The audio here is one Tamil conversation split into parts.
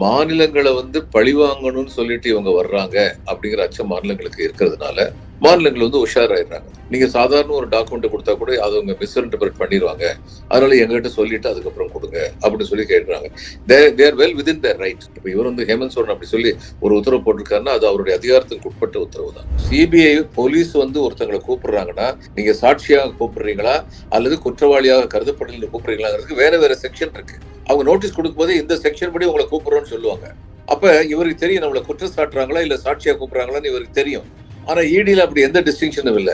மாநிலங்களை வந்து பழி வாங்கணும்னு சொல்லிட்டு இவங்க வர்றாங்க அப்படிங்கிற அச்சம் மாநிலங்களுக்கு இருக்கிறதுனால மாநிலங்கள் வந்து உஷாராயிடுறாங்க. நீங்க சாதாரண ஒரு டாக்குமெண்ட் கொடுத்தா கூட அதை அவங்க மிஸ்இன்டர்பிரட் பண்ணிடுவாங்க. அதனால எங்ககிட்ட சொல்லிட்டு அதுக்கப்புறம் கொடுங்க அப்படின்னு சொல்லி கேட்கிறாங்க. They're well within their right இப்போ இவர் வந்து ஹேமந்த் சோரன் அப்படி சொல்லி ஒரு உத்தரவு போட்டிருக்காருன்னா அது அவருடைய அதிகாரத்துக்கு உட்பட்ட உத்தரவு தான். சிபிஐ போலீஸ் வந்து ஒருத்தங்களை கூப்பிடுறாங்கன்னா நீங்க சாட்சியாக கூப்பிடுறீங்களா? அல்லது குற்றவாளியாக கருதப்படல கூப்பிடுறீங்களாங்கிறதுக்கு வேற வேற செக்ஷன் இருக்கு. அவங்க நோட்டீஸ் கொடுக்கும்போது இந்த செக்ஷன் படி உங்களை கூப்பிடுறோம்னு சொல்லுவாங்க. அப்ப இவருக்கு தெரியும் நம்மளை குற்றம் சாட்டுறாங்களா இல்ல சாட்சியா கூப்பிடுறாங்களான்னு இவருக்கு தெரியும். ஆனா இடியில அப்படி எந்த டிஸ்டிங்ஷனும் இல்ல.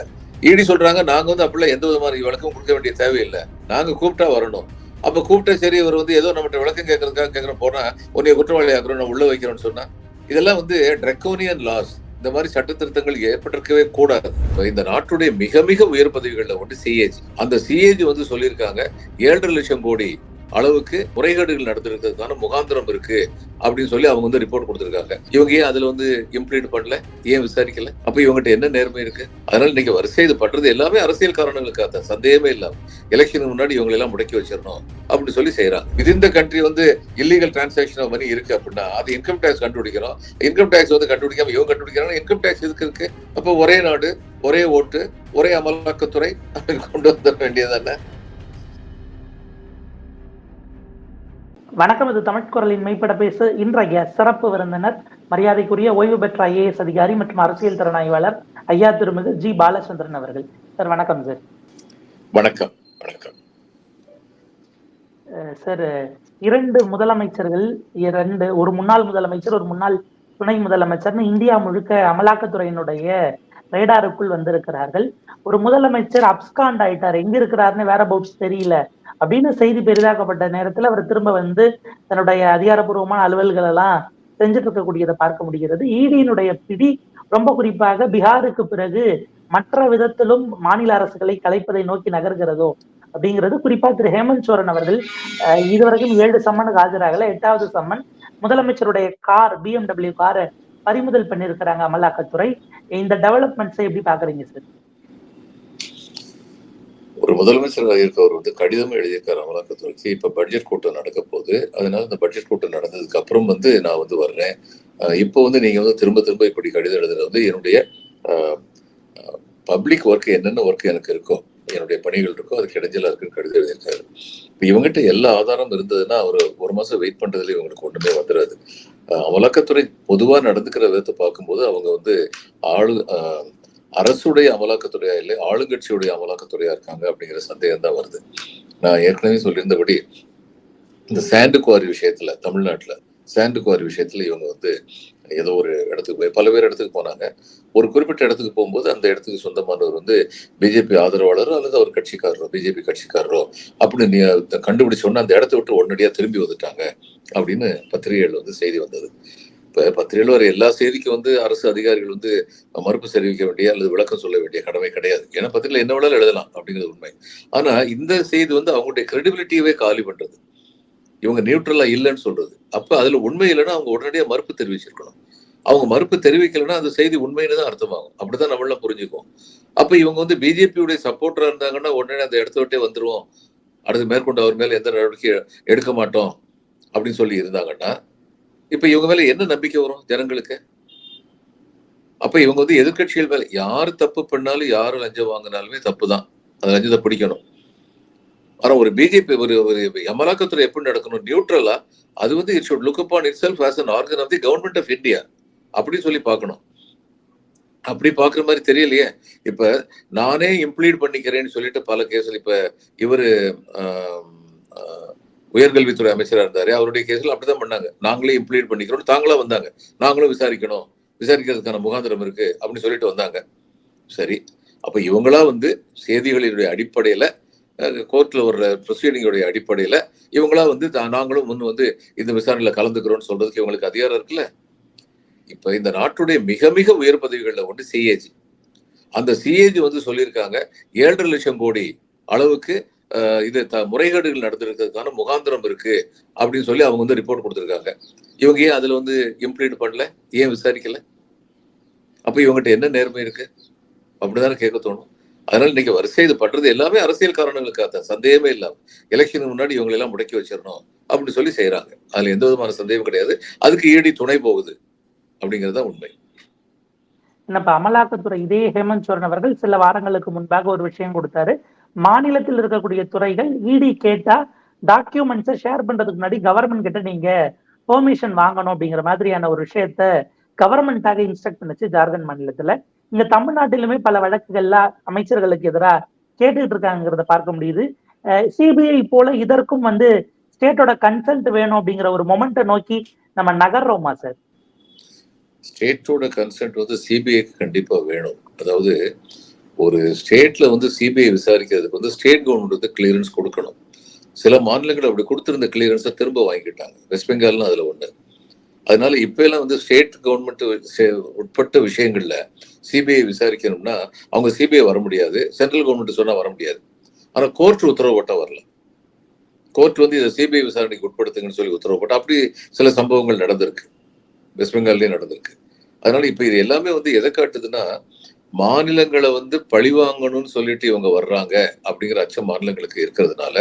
இடி சொல்றாங்க நாங்க வந்து அப்படிலாம் எந்த விதமான விளக்கம் கொடுக்க வேண்டிய தேவையில்லை. நாங்க கூப்பிட்டா வரணும். அப்ப கூப்பிட்டா சரி இவர் வந்து ஏதோ நம்மகிட்ட விளக்கம் கேட்கறதுக்காக கேட்கற போனா உன்னைய குற்றவாளி ஆக்குறோம் நான் உள்ள வைக்கிறோம்னு சொன்னா இதெல்லாம் வந்து ட்ரெக்கோனியன் லாஸ் இந்த மாதிரி சட்ட திருத்தங்கள் ஏற்பட்டிருக்கவே கூடாது. இந்த நாட்டுடைய மிக மிக உயர் பதவிகளில் ஒன்று சிஏஜி அந்த சிஏஜி வந்து சொல்லியிருக்காங்க ஏழரை லட்சம் கோடி அளவுக்கு முறைகேடுகள் நடந்திருக்கிறதுக்கான முகாந்திரம் இருக்கு அப்படின்னு சொல்லி அவங்க வந்து ரிப்போர்ட் கொடுத்திருக்காங்க. இவங்க ஏன் அதுல வந்து இம்ப்ளீட் பண்ணல? ஏன் விசாரிக்கல? அப்ப இவங்ககிட்ட என்ன நேர்மை இருக்கு? அதனால இன்னைக்கு வரிசை இது பண்றது எல்லாமே அரசியல் காரணங்களுக்காக தான் சந்தேகமே இல்லாம. எலெக்ஷனுக்கு முன்னாடி இவங்க எல்லாம் முடக்கி வச்சிடணும் அப்படின்னு சொல்லி செய்யறாங்க இது இந்த கண்ட்ரி வந்து இல்லீகல் டிரான்சாக்ஷன் ஆஃப் மணி இருக்கு அப்படின்னா அது இன்கம் டேக்ஸ் கண்டுபிடிக்கிறோம். இன்கம் டேக்ஸ் வந்து கண்டுபிடிக்காம இவங்க கண்டுபிடிக்கிறாங்க இன்கம் டேக்ஸ் எதுக்கு இருக்கு? அப்போ ஒரே நாடு ஒரே ஓட்டு ஒரே அமலாக்கத்துறை கொண்டு கொண்டு வந்த வேண்டியதானே வணக்கம் இது தமிழ் குரலின் மெய்ப்பட பேசு இன்றைய சிறப்பு விருந்தினர் மரியாதைக்குரிய ஓய்வு பெற்ற ஐஏஎஸ் அதிகாரி மற்றும் அரசியல் திறனாய்வாளர் ஐயா திருமிகு ஜி பாலச்சந்திரன் அவர்கள். சார் வணக்கம் சார். வணக்கம் வணக்கம். சார் இரண்டு முதலமைச்சர்கள் இரண்டு ஒரு முன்னாள் முதலமைச்சர் ஒரு முன்னாள் துணை முதலமைச்சர்னு இந்தியா முழுக்க அமலாக்கத்துறையினுடைய ரேடாருக்குள் வந்திருக்கிறார்கள். ஒரு முதலமைச்சர் அப்ஸ்காண்ட் ஆயிட்டார். எங்க இருக்கிறாருன்னு வேற பவுட்ஸ் தெரியல. அப்படின்னு செய்தி பெரிதாக்கப்பட்ட நேரத்துல அவர் திரும்ப வந்து தன்னுடைய அதிகாரப்பூர்வமான அலுவல்கள் எல்லாம் செஞ்சுட்டு இருக்கக்கூடியதை பார்க்க முடிகிறது. ஈடியினுடைய பிடி ரொம்ப குறிப்பாக பீகாருக்கு பிறகு மற்ற விதத்திலும் மாநில அரசுகளை கலைப்பதை நோக்கி நகர்கிறதோ அப்படிங்கிறது குறிப்பா திரு ஹேமந்த் சோரன் அவர்கள் இதுவரைக்கும் ஏழு சம்மனுக்கு ஆஜராகல. எட்டாவது சம்மன் முதலமைச்சருடைய கார் பிஎம்டபிள்யூ காரை பறிமுதல் பண்ணியிருக்கிறாங்க அமலாக்கத்துறை. இந்த டெவலப்மெண்ட்ஸை எப்படி பாக்குறீங்க சார் ஒரு முதலமைச்சராக இருக்கவர் வந்து கடிதம் எழுதியிருக்காரு அமலாக்கத்துறைக்கு. இப்போ பட்ஜெட் கூட்டம் நடக்க போகுது அதனால இந்த பட்ஜெட் கூட்டம் நடந்ததுக்கு அப்புறம் வந்து நான் வந்து வர்றேன். இப்போ வந்து நீங்க வந்து திரும்ப திரும்ப இப்படி கடிதம் எழுதுறது வந்து என்னுடைய பப்ளிக் ஒர்க் என்னென்ன ஒர்க் எனக்கு இருக்கோ என்னுடைய பணிகள் இருக்கோ அதுக்கு இடைஞ்சலா இருக்குன்னு கடிதம் எழுதியிருக்காரு. இப்போ இவங்ககிட்ட எல்லா ஆதாரம் இருந்ததுன்னா ஒரு ஒரு மாசம் வெயிட் பண்றதுல இவங்களுக்கு ஒன்றுமே வந்துடாது அமலாக்கத்துறை பொதுவா நடந்துக்கிற விதத்தை பார்க்கும்போது அவங்க வந்து ஆளு அஹ் அரசுடைய அமலாக்கத்துறையா இல்லை ஆளுங்கட்சியுடைய அமலாக்கத்துறையா இருக்காங்க அப்படிங்கிற சந்தேகம் தான் வருது. நான் ஏற்கனவே சொல்லியிருந்தபடி இந்த சாண்டு குவாரி விஷயத்துல தமிழ்நாட்டுல சாண்டு குவாரி விஷயத்துல இவங்க வந்து ஏதோ ஒரு இடத்துக்கு போய் பல பேர் இடத்துக்கு போனாங்க. ஒரு குறிப்பிட்ட இடத்துக்கு போகும்போது அந்த இடத்துக்கு சொந்தமானவர் வந்து பிஜேபி ஆதரவாளரோ அல்லது அவர் கட்சிக்காரரோ பிஜேபி கட்சிக்காரரோ அப்படின்னு நீ கண்டுபிடிச்ச அந்த இடத்த விட்டு உடனடியா திரும்பி வந்துட்டாங்க அப்படின்னு பத்திரிகைகள் வந்து செய்தி வந்தது. இப்போ பத்திரிகையில் வர எல்லா செய்திக்கும் வந்து அரசு அதிகாரிகள் வந்து மறுப்பு தெரிவிக்க வேண்டிய அல்லது விளக்கம் சொல்ல வேண்டிய கடமை கிடையாது. ஏன்னா பத்திரிகையில் என்ன வேணாலும் எழுதலாம் அப்படிங்கிறது உண்மை. ஆனா இந்த செய்தி வந்து அவங்களுடைய கிரெடிபிலிட்டியவே காலி பண்றது. இவங்க நியூட்ரலா இல்லைன்னு சொல்றது. அப்ப அதுல உண்மை இல்லைன்னா அவங்க உடனடியாக மறுப்பு தெரிவிச்சிருக்கணும். அவங்க மறுப்பு தெரிவிக்கலைன்னா அந்த செய்தி உண்மைன்னு தான் அர்த்தமாகும். அப்படிதான் நம்மளாம் புரிஞ்சுக்குவோம். அப்ப இவங்க வந்து பிஜேபியுடைய சப்போர்ட்டரா இருந்தாங்கன்னா உடனே அந்த இடத்த விட்டே வந்துருவோம். அடுத்து மேற்கொண்டு அவர் மேல எந்த நடவடிக்கை எடுக்க மாட்டோம் அப்படின்னு சொல்லி இருந்தாங்கன்னா இப்ப இவங்க மேல என்ன நம்பிக்கை வரும் ஜனங்களுக்கு? அப்ப இவங்க வந்து எதிர்க்கட்சிகள் மேல யாரு தப்பு பண்ணாலும் யாரு லஞ்சம் வாங்கினாலுமே தப்பு தான் அந்த லஞ்சத்தை பிடிக்கணும். ஆனா ஒரு பிஜேபி ஒரு ஒரு அமலாக்கத்துறை எப்படி நடக்கணும்? நியூட்ரலா அது வந்து it should look upon itself as an organ of the government of India அப்படின்னு சொல்லி பார்க்கணும். அப்படி பாக்குற மாதிரி தெரியலையே. இப்ப நானே இம்ப்ளீட் பண்ணிக்கிறேன்னு சொல்லிட்டு பல கேஸ்ல இப்ப இவரு உயர்கல்வித்துறை அமைச்சராக இருந்தாரு. அவருடைய கேஸ்ல அப்படிதான் பண்ணாங்க. நாங்களே இம்ப்ளீட் பண்ணிக்கிறோம். தாங்களா வந்தாங்க. நாங்களும் விசாரிக்கணும். விசாரிக்கிறதுக்கான முகாந்திரம் இருக்கு அப்படின்னு சொல்லிட்டு வந்தாங்க. சரி. அப்ப இவங்களா வந்து செய்திகளினுடைய அடிப்படையில கோர்ட்டில் வர்ற ப்ரொசீடிங்களுடைய அடிப்படையில் இவங்களா வந்து தா- நாங்களும் முன் வந்து இந்த விசாரணையில் கலந்துக்கிறோம்னு சொல்றதுக்கு இவங்களுக்கு அதிகாரம் இருக்குல்ல? இப்போ இந்த நாட்டுடைய மிக மிக உயர் பதவிகளில் ஒன்று சிஏஜி அந்த சிஏஜி வந்து சொல்லியிருக்காங்க ஏழரை லட்சம் கோடி அளவுக்கு இது த- முறைகேடுகள் நடந்திருக்கிறதுக்கான முகாந்திரம் இருக்கு அப்படின்னு சொல்லி அவங்க வந்து ரிப்போர்ட் கொடுத்துருக்காங்க. இவங்க ஏன் அதில் வந்து இம்ப்ளீட் பண்ணல? ஏன் விசாரிக்கல? அப்போ இவங்ககிட்ட என்ன நேர்மை இருக்கு? அப்படிதானே கேட்க தோணும். அதனால இன்னைக்கு வரிசை இது பண்றது எல்லாமே அரசியல் காரணங்களுக்காக தான். சந்தேகமே இல்லாம. எலெக்ஷனுக்கு முன்னாடி இவங்களை எல்லாம் முடக்கி வச்சிடணும் அப்படின்னு சொல்லி செய்யறாங்க அதுல எந்த விதமான சந்தேகம் கிடையாது. அதுக்கு ஈடி துணை போகுது அப்படிங்கிறது தான் உண்மை. இப்ப அமலாக்கத்துறை இதே ஹேமந்த் சோரன் அவர்கள் சில வாரங்களுக்கு முன்பாக ஒரு விஷயம் கொடுத்தாரு. மாநிலத்தில் இருக்கக்கூடிய துறைகள் இடி கேட்டா டாக்குமெண்ட்ஸை ஷேர் பண்றதுக்கு முன்னாடி கவர்மெண்ட் கிட்ட நீங்க பெர்மிஷன் வாங்கணும் அப்படிங்கிற மாதிரியான ஒரு விஷயத்த கவர்மெண்ட்டாக இன்ஸ்ட்ரக்ட் பண்ணுச்சு ஜார்க்கண்ட் மாநிலத்துல. இங்க தமிழ்நாட்டிலுமே பல வழக்குகள்ல அமைச்சர்களுக்கு எதிராக கேட்டுட்டு இருக்காங்கிறத பார்க்க முடியுது. சிபிஐ போல இதற்கும் வந்து ஸ்டேட்டோட கன்சல்ட் வேணும் அப்படிங்கிற ஒரு மொமெண்ட்டை நோக்கி நம்ம நகர்றோமா சார்? ஸ்டேட்டோட கன்சல்ட் வந்து சிபிஐக்கு கண்டிப்பா வேணும். அதாவது ஒரு ஸ்டேட்ல வந்து சிபிஐ விசாரிக்கிறதுக்கு வந்து ஸ்டேட் கவர்மெண்ட் வந்து கிளியரன்ஸ் கொடுக்கணும். சில மாநிலங்கள் அப்படி கொடுத்திருந்த கிளியரன்ஸை திரும்ப வாங்கிக்கிட்டாங்க. வெஸ்ட் பெங்கால்னு அதுல ஒண்ணு. அதனால இப்பெல்லாம் வந்து ஸ்டேட் கவர்மெண்ட் உட்பட்ட விஷயங்கள்ல சிபிஐ விசாரிக்கணும்னா அவங்க சிபிஐ வர முடியாது. சென்ட்ரல் கவர்மெண்ட் சொன்னா வர முடியாது. ஆனா கோர்ட் உத்தரவு போட்டா வரல. கோர்ட் வந்து இதை சிபிஐ விசாரணைக்கு உட்படுத்துங்கன்னு சொல்லி உத்தரவு போட்டா அப்படி சில சம்பவங்கள் நடந்திருக்கு. வெஸ்ட் பெங்கால்லயே நடந்திருக்கு. அதனால இப்ப இது எல்லாமே வந்து எதை காட்டுதுன்னா மாநிலங்களை வந்து பழிவாங்கணும்னு சொல்லிட்டு இவங்க வர்றாங்க அப்படிங்கிற அச்சம் மாநிலங்களுக்கு இருக்கிறதுனால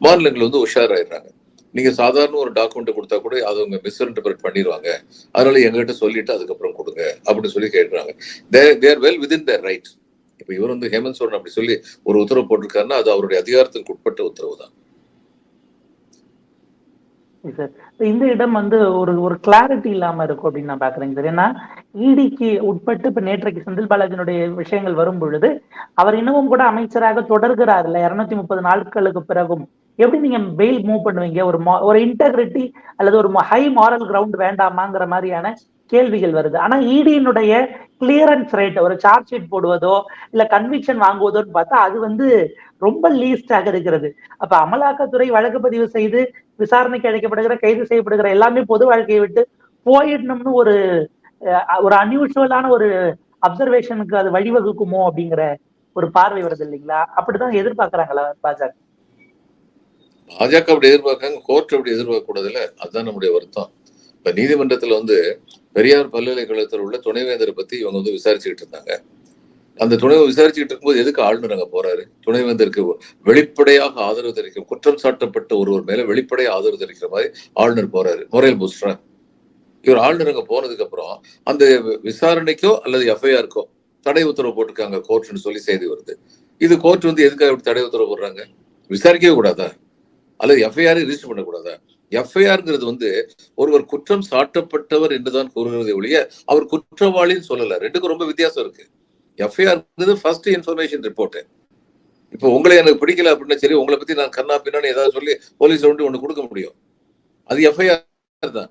மாநிலங்கள் வந்து உஷாராயிடுறாங்க. நீங்க சாதாரண ஒரு டாக்குமெண்ட் கொடுத்தா கூட அது அவங்க மிஸ்இன்டர்பிரட் பண்ணிடுவாங்க அதனால எங்ககிட்ட சொல்லிட்டு அதுக்கப்புறம் கொடுங்க அப்படின்னு சொல்லி கேட்கிறாங்க they're well within their right இப்ப இவர் வந்து ஹேமந்த் சோரன் அப்படி சொல்லி ஒரு உத்தரவு போட்டிருக்காருன்னா அது அவருடைய அதிகாரத்துக்கு உட்பட்ட உத்தரவு தான். சார் இந்த இடம் வந்து ஒரு ஒரு கிளாரிட்டி இல்லாம இருக்கும் அப்படின்னு நான் பாக்குறேங்க சார் ஏன்னா இடிக்கு உட்பட்டு இப்ப நேற்றைக்கு செந்தில் பாலாஜினுடைய விஷயங்கள் வரும் பொழுது அவர் இன்னமும் கூட அமைச்சராக தொடர்கிறார் இல்ல இருநூத்தி முப்பது நாட்களுக்கு பிறகும். எப்படி நீங்க பெயில் மூவ் பண்ணுவீங்க? ஒரு ஒரு இன்டெகிரிட்டி அல்லது ஒரு ஹை மாரல் கிரவுண்ட் வேண்டாமாங்கிற மாதிரியான கேள்விகள் வருது. ஆனா இடியினுடைய கிளியரன்ஸ் ரேட் ஒரு சார்ஜ் ஷீட் போடுவதோ இல்ல கன்விக்ஷன் வாங்குவதோன்னு பார்த்தா அது வந்து ரொம்ப லீஸ்டாக இருக்கிறது. அப்ப அமலாக்கத்துறை வழக்கு பதிவு செய்து விசாரணைக்கு அழைக்கப்படுகிற கைது செய்யப்படுகிற எல்லாமே பொது வாழ்க்கையை விட்டு போயிடணும்னு ஒரு ஒரு அன்யூஷுவலான ஒரு அப்சர்வேஷனுக்கு அது வழிவகுக்குமோ அப்படிங்கிற ஒரு பார்வை வருது இல்லைங்களா? அப்படிதான் எதிர்பார்க்கிறாங்களா பாஜக? பாஜக அப்படி எதிர்பார்க்காங்க கோர்ட் அப்படி எதிர்பார்க்க கூடாதுல்ல? அதுதான் நம்முடைய வருத்தம். இப்ப நீதிமன்றத்துல வந்து பெரியார் பல்கலைக்கழகத்தில் உள்ள துணைவேந்தரை பத்தி இவங்க வந்து விசாரிச்சுக்கிட்டு இருந்தாங்க. அந்த துணை விசாரிச்சுக்கிட்டு இருக்கும்போது எதுக்கு ஆளுநர் அங்க போறாரு? துணைவேந்தருக்கு வெளிப்படையாக ஆதரவு தெரிவிக்க குற்றம் சாட்டப்பட்ட ஒருவர் மேல வெளிப்படையாக ஆதரவு தெரிவிக்கிற மாதிரி ஆளுநர் போறாரு. முறையில் பூஸ்டரா இவர் ஆளுநர் அங்க போனதுக்கு அப்புறம் அந்த விசாரணைக்கோ அல்லது எஃப்ஐஆருக்கோ தடை உத்தரவு போட்டிருக்காங்க கோர்ட்னு சொல்லி செய்தி வருது. இது கோர்ட் வந்து எதுக்காக இப்படி தடை உத்தரவு போடுறாங்க? விசாரிக்கவே கூடாதா? அல்லது எஃப்ஐஆர் ரிஜிஸ்டர் பண்ணக்கூடாதா? எஃப்ஐஆர்ங்கிறது வந்து ஒருவர் குற்றம் சாட்டப்பட்டவர் என்றுதான் கூறுகிறதை ஒழிய அவர் குற்றவாளின்னு சொல்லல. ரெண்டுக்கும் ரொம்ப வித்தியாசம் இருக்கு. எஃப்ஐஆர்ங்கிறது ஃபர்ஸ்ட் இன்ஃபர்மேஷன் ரிப்போர்ட் இப்போ உங்களை எனக்கு பிடிக்கல அப்படின்னா சரி உங்களை பத்தி நான் கண்ணா பின்னான்னு ஏதாவது சொல்லி போலீஸ் வந்து ஒன்று கொடுக்க முடியும். அது எஃப்ஐஆர் தான்.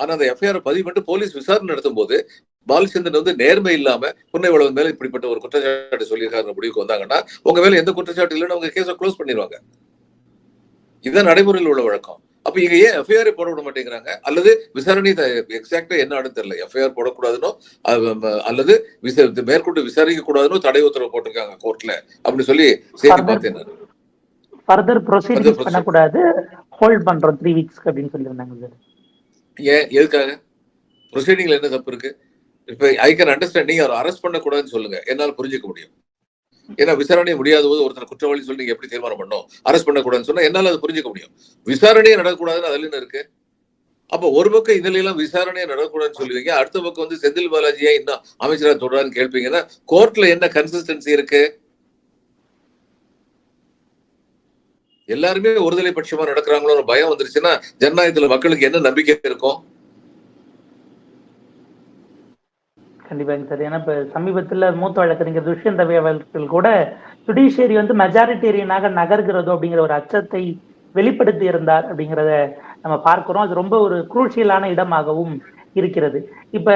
ஆனா அந்த எஃப்ஐஆர் பதிவு பண்ணிட்டு போலீஸ் விசாரணை நடத்தும் போது பாலச்சந்திரன் வந்து நேர்மை இல்லாம புன்னை உலகம் மேல இப்படிப்பட்ட ஒரு குற்றச்சாட்டு சொல்லியிருக்காரு முடிவுக்கு வந்தாங்கன்னா உங்க மேல எந்த குற்றச்சாட்டு இல்லைன்னு அவங்க கேஸை க்ளோஸ் பண்ணிடுவாங்க இதுதான் நடைமுறையில் உள்ள வழக்கம். அப்ப இங்க ஏன் எஃப்ஐஆர் போட விட மாட்டேங்கிறாங்க? அல்லது விசாரணை எக்ஸாக்டா என்ன ஆனு தெரியல. எஃப்ஐஆர் போடக்கூடாதுனோ அல்லது மேற்கொண்டு விசாரிக்க கூடாதுன்னு தடை உத்தரவு போட்டிருக்காங்க கோர்ட்ல அப்படி சொல்லி செய்தி பார்த்தேன் ஃபர்தர் ப்ரொசீடிங்ஸ் பண்ணக்கூடாது. ஹோல்ட் பண்றோம் த்ரீ வீக்ஸ்க்கு அப்படின்னு சொல்லியிருந்தாங்க சார். ஏன் எதுக்காக? ப்ரொசீடிங்ல என்ன தப்பு இருக்கு? இப்ப ஐ கேன் அண்டர்ஸ்டாண்ட் நீங்க அவர் அரெஸ்ட் பண்ணக்கூடாதுன்னு சொல்லுங்க. என்னால் புரிஞ்சுக்க முடியும். ஏன்னா விசாரணை முடியாத போது ஒருத்தர் குற்றவாளி சொல்லி நீங்க எப்படி தீர்மானம் பண்ணோம் அரெஸ்ட் பண்ணக்கூடாதுன்னு சொன்னா என்னால அது புரிஞ்சுக்க முடியும். விசாரணையே நடக்கக்கூடாதுன்னு அதுல என்ன இருக்கு? அப்ப ஒரு பக்கம் இதுல எல்லாம் விசாரணையே நடக்கக்கூடாதுன்னு சொல்லுவீங்க. அடுத்த பக்கம் வந்து செந்தில் பாலாஜியா இன்னும் அமைச்சரா தொடரான்னு கேட்பீங்கன்னா கோர்ட்ல என்ன கன்சிஸ்டன்சி இருக்கு? எல்லாருமே ஒருதலை பட்சமா நடக்கிறாங்களோ பயம் வந்துருச்சுன்னா ஜனநாயகத்துல மக்களுக்கு என்ன நம்பிக்கை இருக்கும்? கண்டிப்பாங்க சார் ஏன்னா இப்ப சமீபத்துல மூத்த வழக்கறிஞர் துஷ்யந்த ரவி அவர்கள் கூட ஜுடிஷியரி வந்து மெஜாரிட்டேரியனாக நகர்கிறதோ அப்படிங்கிற ஒரு அச்சத்தை வெளிப்படுத்தி இருந்தார் அப்படிங்கிறத நம்ம பார்க்கிறோம். அது ரொம்ப ஒரு குரூஷியலான இடமாகவும் இருக்கிறது. இப்ப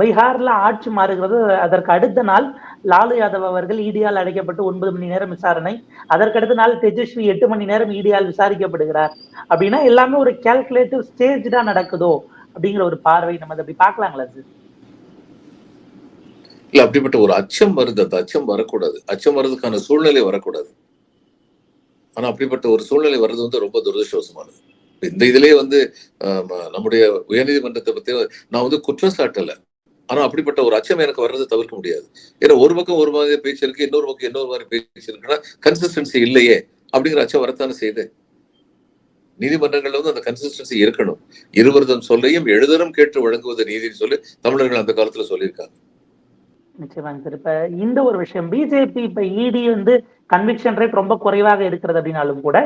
பீகார்ல ஆட்சி மாறுகிறது. அதற்கு அடுத்த நாள் லாலு யாதவ் அவர்கள் இடியால் அடைக்கப்பட்டு ஒன்பது மணி நேரம் விசாரணை. அதற்கடுத்த நாள் தேஜஸ்வி எட்டு மணி நேரம் இடியால் விசாரிக்கப்படுகிறார். அப்படின்னா எல்லாமே ஒரு கேல்குலேட்டிவ் ஸ்டேஜ் தான் நடக்குதோ அப்படிங்கிற ஒரு பார்வை நம்ம அதை அப்படி பார்க்கலாங்களா சார் இல்ல அப்படிப்பட்ட ஒரு அச்சம் வருது அந்த அச்சம் வரக்கூடாது. அச்சம் வர்றதுக்கான சூழ்நிலை வரக்கூடாது. ஆனா அப்படிப்பட்ட ஒரு சூழ்நிலை வர்றது வந்து ரொம்ப துரதிருஷ்டவசமானது. இந்த இதுலயே வந்து நம்முடைய உயர்நீதிமன்றத்தை பத்தி நான் வந்து குற்றம் சாட்டல ஆனா அப்படிப்பட்ட ஒரு அச்சம் எனக்கு வர்றதை தவிர்க்க முடியாது. ஏன்னா ஒரு பக்கம் ஒரு மாதிரி பேச்சு இருக்கு இன்னொரு பக்கம் இன்னொரு மாதிரி பேச்சு இருக்குன்னா கன்சிஸ்டன்சி இல்லையே அப்படிங்கிற அச்சம் வரத்தானே செய்யுது. நீதிமன்றங்கள்ல வந்து அந்த கன்சிஸ்டன்சி இருக்கணும். இருவரதும் சொல்லையும் எழுதரும் கேட்டு வழங்குவது நீதினு சொல்லி தமிழர்கள் அந்த காலத்துல சொல்லியிருக்காங்க. நிச்சயமாக இப்ப இந்த ஒரு விஷயம். பிஜேபி இப்ப இடி வந்து கன்விக்ஷன் ரேட் ரொம்ப குறைவாக இருக்கிறது அப்படின்னாலும் கூட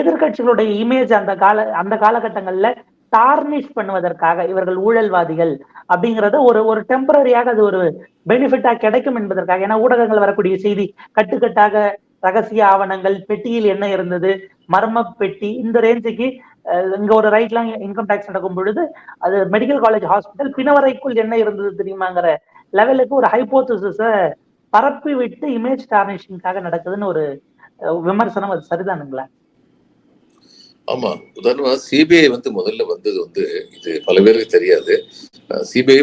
எதிர்க்கட்சிகளுடைய இமேஜ் அந்த கால அந்த காலகட்டங்கள்ல டார்னிஷ் பண்ணுவதற்காக இவர்கள் ஊழல்வாதிகள் அப்படிங்கிறத ஒரு ஒரு டெம்பரரியாக அது ஒரு பெனிஃபிட்டா கிடைக்கும் என்பதற்காக. ஏன்னா ஊடகங்கள் வரக்கூடிய செய்தி கட்டுக்கட்டாக ரகசிய ஆவணங்கள் பெட்டியில் என்ன இருந்தது மர்ம பெட்டி இந்த ரேஞ்சுக்கு இங்க ஒரு ரைட்லாம் இன்கம் டேக்ஸ் நடக்கும் பொழுது அது மெடிக்கல் காலேஜ் ஹாஸ்பிட்டல் பிணவரைக்குள் என்ன இருந்தது தெரியுமாங்கிற லெவலுக்கு ஒரு ஹைப்போதிசிஸ பரப்பி விட்டு இமேஜ் டார்னிஷிங்காக நடக்குதுன்னு ஒரு விமர்சனம் அது சரிதானுங்களா ஆமா. உதாரணமா சிபிஐ வந்து முதல்ல வந்தது வந்து இது பல பேருக்கு தெரியாது. சிபிஐ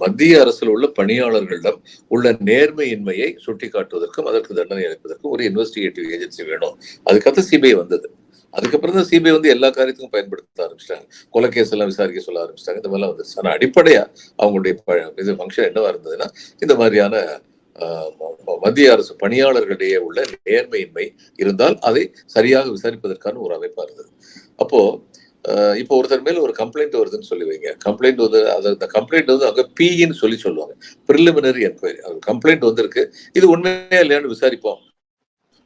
மத்திய அரசில் உள்ள பணியாளர்களிடம் உள்ள நேர்மையின்மையை சுட்டிக்காட்டுவதற்கும் அதற்கு தண்டனை அளிப்பதற்கும் ஒரு இன்வெஸ்டிகேட்டிவ் ஏஜென்சி வேணும். அதுக்கப்புறம் சிபிஐ வந்தது. அதுக்கப்புறம் தான் சிபிஐ வந்து எல்லா காரியத்துக்கும் பயன்படுத்த ஆரம்பிச்சிட்டாங்க. கொலைக்கேஸ் எல்லாம் விசாரிக்க சொல்ல ஆரம்பிச்சிட்டாங்க. இந்த மாதிரிலாம் வந்துருச்சு. ஆனால் அடிப்படையா அவங்களுடைய இது ஃபங்க்ஷன் என்னவா இருந்ததுன்னா இந்த மாதிரியான ஆஹ், மத்திய அரசு பணியாளர்களிடையே உள்ள நேர்மையின்மை இருந்தால் அதை சரியாக விசாரிப்பதற்கான ஒரு அமைப்பா இருந்தது. அப்போ இப்போ ஒருத்தர் மேல ஒரு கம்ப்ளைண்ட் வருதுன்னு சொல்லி வைங்க. கம்ப்ளைண்ட் வந்து அது அந்த கம்ப்ளைண்ட் வந்து அங்க பின்னு சொல்லி சொல்லுவாங்க. ப்ரிலிமினரி என்கொயரி கம்ப்ளைண்ட் வந்திருக்கு. இது உண்மையா இல்லையான்னு விசாரிப்போம்.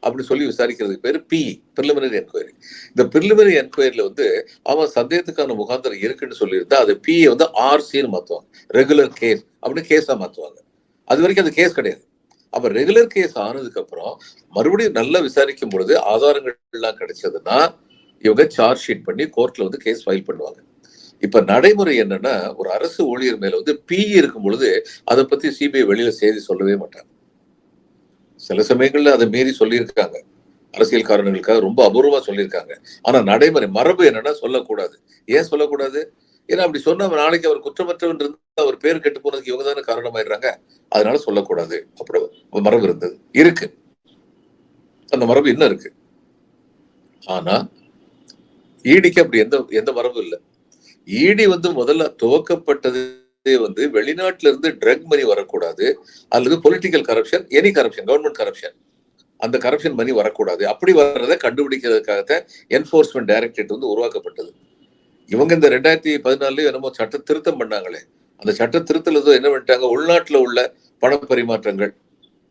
அப்படின்னு சொல்லி விசாரிக்கிறதுக்கு பேரு பி பிரிலிமினரி என்கொயரி. இந்த பிரிலிமினரி என்கொயரியில் வந்து அவன் சந்தேகத்துக்கான முகாந்திரம் இருக்குன்னு சொல்லியிருந்தா அது பி வந்து ஆர்சின்னு மாத்துவாங்க. ரெகுலர் கேஸ் அப்படின்னு கேஸா மாத்துவாங்க. அது வரைக்கும் அது கேஸ் கிடையாது. அப்ப ரெகுலர் கேஸ் ஆனதுக்கு அப்புறம் மறுபடியும் நல்லா விசாரிக்கும் பொழுது ஆதாரங்கள் எல்லாம் கிடைச்சதுன்னா இவங்க சார்ஜ் ஷீட் பண்ணி கோர்ட்ல வந்து கேஸ் ஃபைல் பண்ணுவாங்க. இப்ப நடைமுறை என்னன்னா ஒரு அரசு ஊழியர் மேல வந்து பி இருக்கும் பொழுது அதை பத்தி சிபிஐ வெளியில செய்தி சொல்லவே மாட்டாங்க. சில சமயங்கள்ல அதை மீறி சொல்லியிருக்காங்க. அரசியல் காரணங்களுக்காக ரொம்ப அபூர்வமா சொல்லியிருக்காங்க. ஆனா நடைமுறை மரபு என்னன்னா சொல்லக்கூடாது. ஏன் சொல்லக்கூடாது? ஏன்னா அப்படி சொன்ன நாளைக்கு அவர் குற்றமற்றவன் இருந்தா அவர் பேர் கெட்டு போனதுக்கு இவங்க தானே காரணமாயிடுறாங்க. அதனால சொல்லக்கூடாது. அப்படி மரபு இருந்தது. இருக்கு. அந்த மரபு இன்னும் இருக்கு. ஆனா ஈடிக்கு அப்படி எந்த எந்த மரபும் இல்லை. ஈடி வந்து முதல்ல துவக்கப்பட்டது வந்து வெளிநாட்டுல இருந்து ட்ரக் மணி வரக்கூடாது அல்லது political corruption any corruption government corruption அந்த கரப்ஷன் மணி வரக்கூடாது. அப்படி வர்றதை கண்டுபிடிக்கிறதுக்காகத்தான் என்போர்ஸ்மெண்ட் டைரக்டரேட் வந்து உருவாக்கப்பட்டது. இவங்க இந்த ரெண்டாயிரத்தி பதினாலுலயும் என்னமோ சட்ட திருத்தம் பண்ணாங்களே. அந்த சட்ட திருத்தல என்ன பண்ணிட்டாங்க? உள்நாட்டுல உள்ள பண பரிமாற்றங்கள்.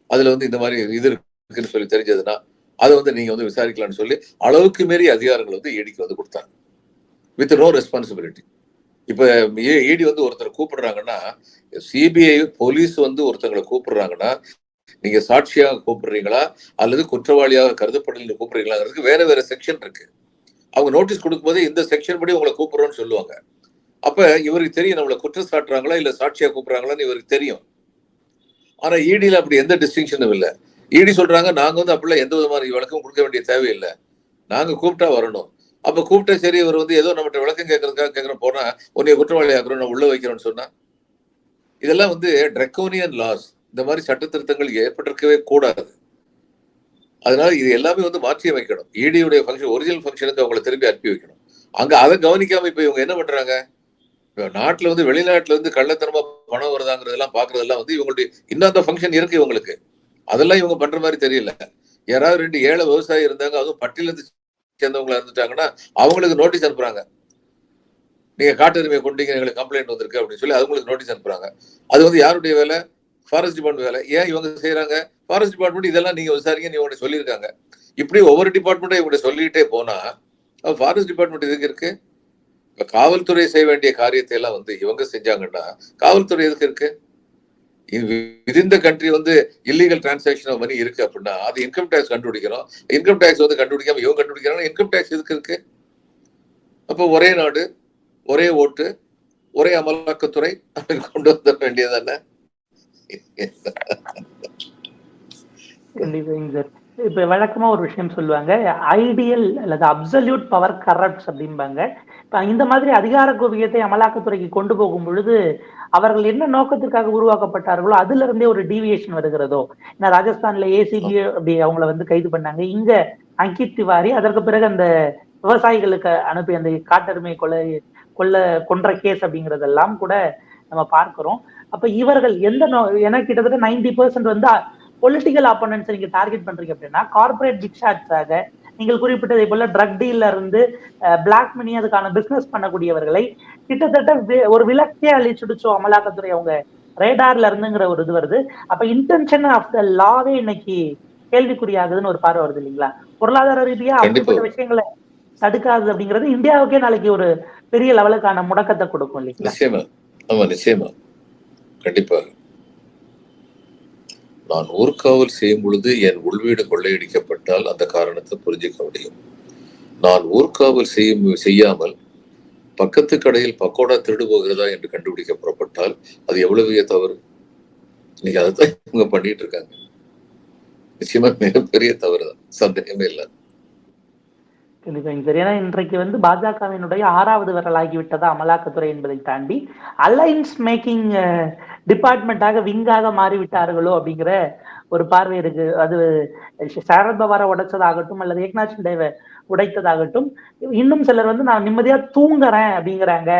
அதுல வந்து இந்த மாதிரி இது இருக்குன்னு சொல்லி தெரிஞ்சதுன்னா அதை வந்து நீங்க வந்து விசாரிக்கலாம்னு சொல்லி அளவுக்கு மீறி அதிகாரங்கள் வந்து ஏடிக்கு வந்து கொடுத்தாங்க. வித் நோ ரெஸ்பான்சிபிலிட்டி இப்ப இடி வந்து ஒருத்தர் கூப்பிடுறாங்கன்னா சிபிஐ போலீஸ் வந்து ஒருத்தங்களை கூப்பிடுறாங்கன்னா நீங்க சாட்சியாக கூப்பிடுறீங்களா? அல்லது குற்றவாளியாக கருதப்படல கூப்பிடுறீங்களாங்கிறதுக்கு வேற வேற செக்ஷன் இருக்கு. அவங்க நோட்டீஸ் கொடுக்கும்போது இந்த செக்ஷன் படி உங்களை கூப்பிடுறோம்னு சொல்லுவாங்க. அப்ப இவருக்கு தெரியும் நம்மளை குற்றம் சாட்டுறாங்களா இல்ல சாட்சியா கூப்பிடுறாங்களான்னு இவருக்கு தெரியும். ஆனா இடியில அப்படி எந்த டிஸ்டிங்ஷனும் இல்லை. இடி சொல்றாங்க நாங்க வந்து அப்படிலாம் எந்த விதமான வழக்கம் கொடுக்க வேண்டிய தேவையில்லை. நாங்க கூப்பிட்டா வரணும். அப்ப கூப்பிட்டா சரி இவர் வந்து ஏதோ நம்மகிட்ட விளக்கம் கேட்கறதுக்காக கேட்கறோம் போனா உன்னைய குற்றவாளி ஆக்குறோம் நான் உள்ள வைக்கிறோம்னு சொன்னா இதெல்லாம் வந்து ட்ரெக்கோனியன் லாஸ் இந்த மாதிரி சட்ட திருத்தங்கள் ஏற்பட்டிருக்கவே கூடாது. அதனால இது எல்லாமே வந்து மாற்றி வைக்கணும் இடியுடைய ஃபங்க்ஷன் ஒரிஜினல் ஃபங்க்ஷனுக்கு அவங்களை திரும்பி அனுப்பி வைக்கணும். அங்க அதை கவனிக்காம இப்ப இவங்க என்ன பண்றாங்க? நாட்டில் வந்து வெளிநாட்டில் இருந்து கள்ளத்தனமா பணம் வருதாங்கிறதெல்லாம் பார்க்கறதெல்லாம் வந்து இவங்களுடைய இன்னும் அந்த ஃபங்க்ஷன் இருக்கு இவங்களுக்கு. அதெல்லாம் இவங்க பண்ற மாதிரி தெரியல. யாராவது ரெண்டு ஏழை விவசாயி இருந்தாங்க அதுவும் பட்டியலேருந்து சேர்ந்தவங்களா இருந்துட்டாங்கன்னா அவங்களுக்கு நோட்டீஸ் அனுப்புறாங்க. நீங்க காட்டுரிமையை கொண்டீங்க எங்களுக்கு கம்ப்ளைண்ட் வந்திருக்கு அப்படின்னு சொல்லி அவங்களுக்கு நோட்டீஸ் அனுப்புறாங்க. அது வந்து யாருடைய வேலை? ஃபாரஸ்ட் டிபார்ட்மெண்ட் வேலை. ஏன் இவங்க செய்யறாங்க ஃபாரஸ்ட் டிபார்ட்மெண்ட் இதெல்லாம் நீங்க விசாரிங்க நீ உங்கள்ட்ட சொல்லியிருக்காங்க. இப்படி ஒவ்வொரு டிபார்ட்மெண்ட்டும் இவங்க சொல்லிட்டே போனா ஃபாரஸ்ட் டிபார்ட்மெண்ட் எதுக்கு இருக்கு? இப்போ காவல்துறை செய்ய வேண்டிய காரியத்தை எல்லாம் வந்து இவங்க செஞ்சாங்கன்னா காவல்துறை எதுக்கு இருக்கு? விதிந்த கண்ட்ரி வந்து இல்லீகல் டிரான்சாக்ஷன் மணி இருக்கு அப்படின்னா அது இன்கம் டேக்ஸ் கண்டுபிடிக்கிறோம். இன்கம் டேக்ஸ் வந்து கண்டுபிடிக்காம இவங்க கண்டுபிடிக்கிறாங்க இன்கம் டேக்ஸ் எதுக்கு இருக்கு? அப்போ ஒரே நாடு ஒரே ஓட்டு ஒரே அமலாக்கத்துறை அப்படின்னு கொண்டு வந்த வேண்டியதானே கண்டிப்பாங்க சார் இப்ப வழக்கமா ஒரு விஷயம் சொல்லுவாங்க ஐடியல் அல்லது அப்சல்யூட் பவர் கரப்ட்ஸ் அப்படிம்பாங்க. இப்ப இந்த மாதிரி அதிகார குவியத்தை அமலாக்கத்துறைக்கு கொண்டு போகும் பொழுது அவர்கள் என்ன நோக்கத்திற்காக உருவாக்கப்பட்டார்களோ அதுல இருந்தே ஒரு டீவியேஷன் வருகிறதோ. ஏன்னா ராஜஸ்தான்ல ஏசிபி அப்படி அவங்கள வந்து கைது பண்ணாங்க. இங்க அங்கித் திவாரி அதற்கு பிறகு அந்த விவசாயிகளுக்கு அனுப்பி அந்த காட்டெருமை கொலை கொல்ல கொன்ற கேஸ் அப்படிங்கறதெல்லாம் கூட நம்ம பார்க்கிறோம். அப்ப இவர்கள் எந்த நோ- ஏன்னா கிட்டத்தட்ட நைன்டி பர்சன்ட் வந்து பொலிட்டிக்கல் ஆப்போனன்ஸ் நீங்க டார்கெட் பண்றீங்க அப்படின்னா கார்பரேட் பிக் ஷாட்ஸாக நீங்கள் குறிப்பிட்டதை போல ட்ரக் டீல்ல இருந்து பிளாக் மணி அதுக்கான பிசினஸ் பண்ணக்கூடியவர்களை கிட்டத்தட்ட ஒரு விலக்கே அழிச்சுடுச்சோ அமலாக்கத்துறை அவங்க ரேடார்ல இருந்துங்கிற ஒரு இது வருது. அப்ப இன்டென்ஷன் ஆஃப் த லாவே இன்னைக்கு கேள்விக்குறியாகுதுன்னு ஒரு பார்வை வருது இல்லைங்களா? பொருளாதார ரீதியா. அப்படிப்பட்ட விஷயங்களை தடுக்காது அப்படிங்கிறது இந்தியாவுக்கே நாளைக்கு ஒரு பெரிய லெவலுக்கான முடக்கத்தை கொடுக்கும் இல்லைங்களா? நிச்சயமா. ஆமா நிச்சயமா. கண்டிப்பாக நான் ஊர்காவல் செய்யும் பொழுது என் உள்வீடு கொள்ளையடிக்கப்பட்டால் அந்த காரணத்தை புரிஞ்சுக்க முடியும். நான் ஊர்காவல் செய்யும் செய்யாமல் பக்கத்து கடையில் பக்கோடா திருடு போகிறதா என்று கண்டுபிடிக்க புறப்பட்டால் அது எவ்வளவு தவறு? இன்னைக்கு அதைத்தான் இவங்க பண்ணிட்டு இருக்காங்க. நிச்சயமா மிகப்பெரிய தவறு தான் சந்தேகமே இல்லை. கண்டிப்பாங்க சார் ஏன்னா இன்றைக்கு வந்து பாஜகவினுடைய ஆறாவது விரலாகிவிட்டதா அமலாக்கத்துறை என்பதை தாண்டி அலைன்ஸ் மேக்கிங் டிபார்ட்மெண்ட்டாக விங்காக மாறிவிட்டார்களோ அப்படிங்கிற ஒரு பார்வை இருக்கு. அது சரத்பவாரை உடைச்சதாகட்டும் அல்லது ஏக்நாத் சிண்டேவை உடைத்ததாகட்டும் இன்னும் சிலர் வந்து நான் நிம்மதியா தூங்குறேன் அப்படிங்கிறாங்க.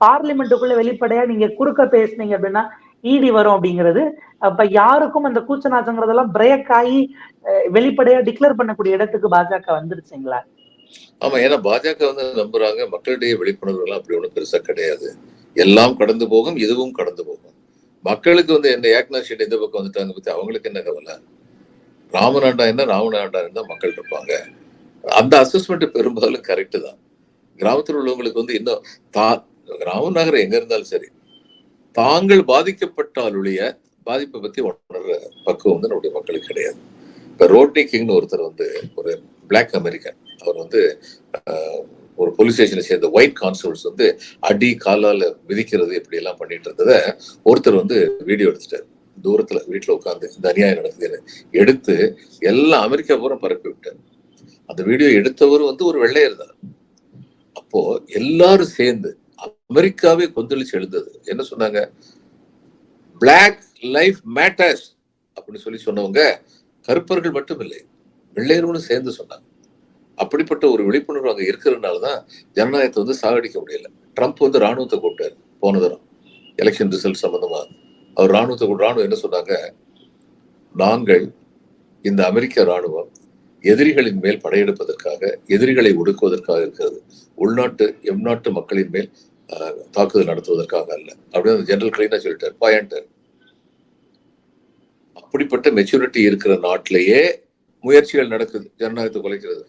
பார்லிமெண்ட்டுக்குள்ள வெளிப்படையா நீங்க குறுக்க பேசுனீங்க அப்படின்னா ஈடி வரும் அப்படிங்கிறது. அப்ப யாருக்கும் அந்த கூச்ச நாச்சங்கிறதெல்லாம் பிரேக் ஆகி அஹ், வெளிப்படையா டிக்ளேர் பண்ணக்கூடிய இடத்துக்கு பாஜக வந்துருச்சுங்களா? ஆமா ஏன்னா பாஜக வந்து நம்புறாங்க மக்களிடையே விழிப்புணர்வு எல்லாம் அப்படி ஒண்ணும் பெருசா கிடையாது. எல்லாம் கடந்து போகும் இதுவும் கடந்து போகும். மக்களுக்கு வந்து என்ன ஏக்னா ஷீட் எந்த பக்கம் வந்துட்டாங்க பத்தி அவங்களுக்கு என்ன கவலை? ராமநாண்டா இருந்தா ராமநாண்டா இருந்தா மக்கள் இருப்பாங்க? அந்த அசஸ்மெண்ட் பெரும்பாலும் கரெக்டு தான். கிராமத்தில் உள்ளவங்களுக்கு வந்து இன்னும் தா கிராம நகரம் எங்க இருந்தாலும் சரி தாங்கள் பாதிக்கப்பட்டாலுடைய பாதிப்பை பத்தி உணர்ற பக்குவம் வந்து நம்முடைய மக்களுக்கு கிடையாது. இப்ப ரோட்னி கிங்னு ஒருத்தர் வந்து ஒரு பிளாக் அமெரிக்கன் அவர் வந்து ஒரு போலீஸ் ஸ்டேஷனை சேர்ந்த ஒயிட் கான்ஸ்டபிள்ஸ் வந்து அடி காலால மிதிக்கிறது இப்படி எல்லாம் பண்ணிட்டு இருந்ததை ஒருத்தர் வந்து வீடியோ எடுத்துட்டார். தூரத்துல வீட்டுல உட்காந்து இந்த அநியாயம் நடக்குதுன்னு எடுத்து எல்லாம் அமெரிக்கா பூரா பரப்பி விட்டார். அந்த வீடியோ எடுத்தவர் வந்து ஒரு வெள்ளையர் தான். அப்போ எல்லாரும் சேர்ந்து அமெரிக்காவே கொந்தளிச்சு எழுந்தது. என்ன சொன்னாங்க? பிளாக் லைஃப் மேட்டர்ஸ் அப்படின்னு சொல்லி சொன்னவங்க கருப்பர்கள் மட்டும் இல்லை வெள்ளையர்களும் சேர்ந்து சொன்னாங்க. அப்படிப்பட்ட ஒரு விழிப்புணர்வு அங்கே இருக்கிறதுனால தான் ஜனநாயகத்தை வந்து சாகடிக்க முடியல. ட்ரம்ப் வந்து ராணுவத்தை கூப்பிட்டாரு போன தரம் எலெக்ஷன் ரிசல்ட் சம்பந்தமா. அவர் ராணுவத்தை ராணுவம் என்ன சொன்னாங்க? நாங்கள் இந்த அமெரிக்க ராணுவம் எதிரிகளின் மேல் படையெடுப்பதற்காக எதிரிகளை ஒடுக்குவதற்காக இருக்கிறது. உள்நாட்டு எம்நாட்டு மக்களின் மேல் தாக்குதல் நடத்துவதற்காக அல்ல. அப்படின்னு ஜெனரல் கிளீனா சொல்லிட்டார். பாயிண்டர் அப்படிப்பட்ட மெச்சூரிட்டி இருக்கிற நாட்டிலேயே முயற்சிகள் நடக்குது ஜனநாயகத்தை குலைக்கிறது.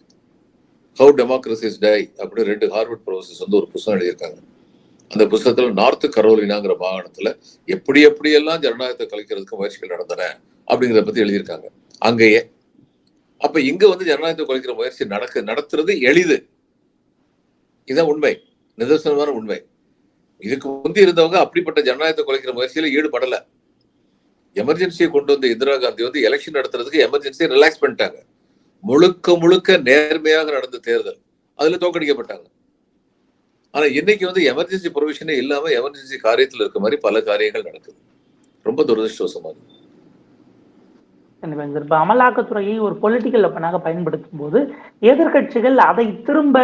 ஹவு டெமோக்ரஸிஸ் டை அப்படின்னு ரெண்டு ஹார்வர்ட் ப்ரொஃபஸர்ஸ் வந்து ஒரு புத்தகம் எழுதியிருக்காங்க. அந்த புத்தகத்துல நார்த் கரோலினாங்கிற மாகாணத்தில் எப்படி எப்படியெல்லாம் ஜனநாயகத்தை கலைக்கிறதுக்கு முயற்சிகள் நடந்தன அப்படிங்கிறத பத்தி எழுதியிருக்காங்க. அங்கேயே. அப்ப இங்க வந்து ஜனநாயகத்தை குலைக்கிற முயற்சி நடக்க நடத்துறது எளிது. இதுதான் உண்மை. நிதர்சனமான உண்மை. இதுக்கு முந்தி இருந்தவங்க அப்படிப்பட்ட ஜனநாயகத்தை குலைக்கிற முயற்சியில ஈடுபடல. எமர்ஜென்சியை கொண்டு வந்த இந்திரா காந்தி வந்து எலெக்ஷன் நடத்துறதுக்கு எமர்ஜென்சியை ரிலாக்ஸ் பண்ணிட்டாங்க. முழுக்க முழுக்க நேர்மையாக நடந்த தேர்தல். அதுல தோக்கடிக்கப்பட்டாங்க ஆனா இன்னைக்கு வந்து எமர்ஜென்சி ப்ரொவிஷனே இல்லாம எமர்ஜென்சி காரியத்துல இருக்க மாதிரி பல காரியங்கள் நடக்குது. ரொம்ப துரதிருஷ்டவசமா சார். இப்ப அமலாக்கத்துறையை ஒரு பொலிட்டிக்கல் வெப்பனாக பயன்படுத்தும் போது எதிர்க்கட்சிகள் அதை திரும்ப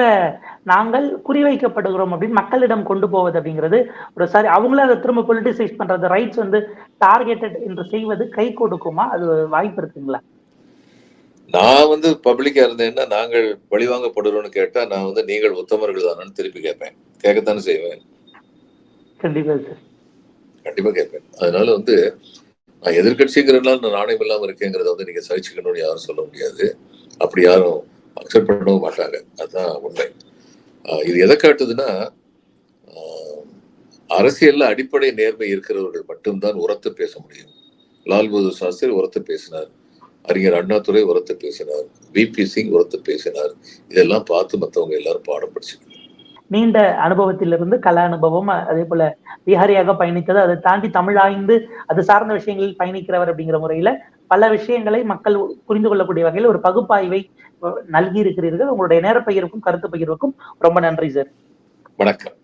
நாங்கள் குறிவைக்கப்படுகிறோம் அப்படின்னு மக்களிடம் கொண்டு போவது அப்படிங்கிறது ஒரு சரி அவங்களே அதை திரும்ப பொலிட்டிசைஸ் பண்றது ரைட்ஸ் வந்து டார்கெட்டட் என்று செய்வது கை கொடுக்குமா? அது வாய்ப்பு இருக்குங்களா? நான் வந்து பப்ளிக்கா இருந்தேன்னா நாங்கள் பழிவாங்கப்படுறோம்னு கேட்டா நான் வந்து நீங்கள் உத்தமர்கள் தானு திருப்பி கேட்பேன். கேட்கத்தானே செய்வேன். கண்டிப்பா சார். கண்டிப்பா கேட்பேன். அதனால வந்து நான் எதிர்கட்சிங்கிறதுனால நான் நாணயம் இல்லாமல் இருக்கேங்கிறத வந்து நீங்கள் சகிச்சுக்கணும்னு யாரும் சொல்ல முடியாது. அப்படி யாரும் அக்செப்ட் பண்ணவும் மாட்டாங்க. அதுதான் உண்மை. இது எதை காட்டுதுன்னா அரசியலில் அரசியல்ல அடிப்படை நேர்மை இருக்கிறவர்கள் மட்டும்தான் உரத்து பேச முடியும். லால் பகதூர் சாஸ்திரி உரத்து பேசினார். அறிஞர் அண்ணாதுரை உரத்து பேசினார். பிபி சிங் உரத்து பேசினார். இதெல்லாம் பார்த்து மற்றவங்க எல்லாரும் பாடம் படிச்சுக்கணும். நீண்ட அனுபவத்திலிருந்து கல அனுபவம் அதே போல விஹாரியாக பயணித்தது அதை தாண்டி தமிழ் ஆய்ந்து அது சார்ந்த விஷயங்களில் பயணிக்கிறவர் அப்படிங்கிற முறையில பல விஷயங்களை மக்கள் புரிந்து கொள்ளக்கூடிய வகையில் ஒரு பகுப்பாய்வை நல்கி இருக்கிறீர்கள் உங்களுடைய நேர பகிர்வுக்கும் கருத்து பகிர்வுக்கும் ரொம்ப நன்றி சார். வணக்கம்.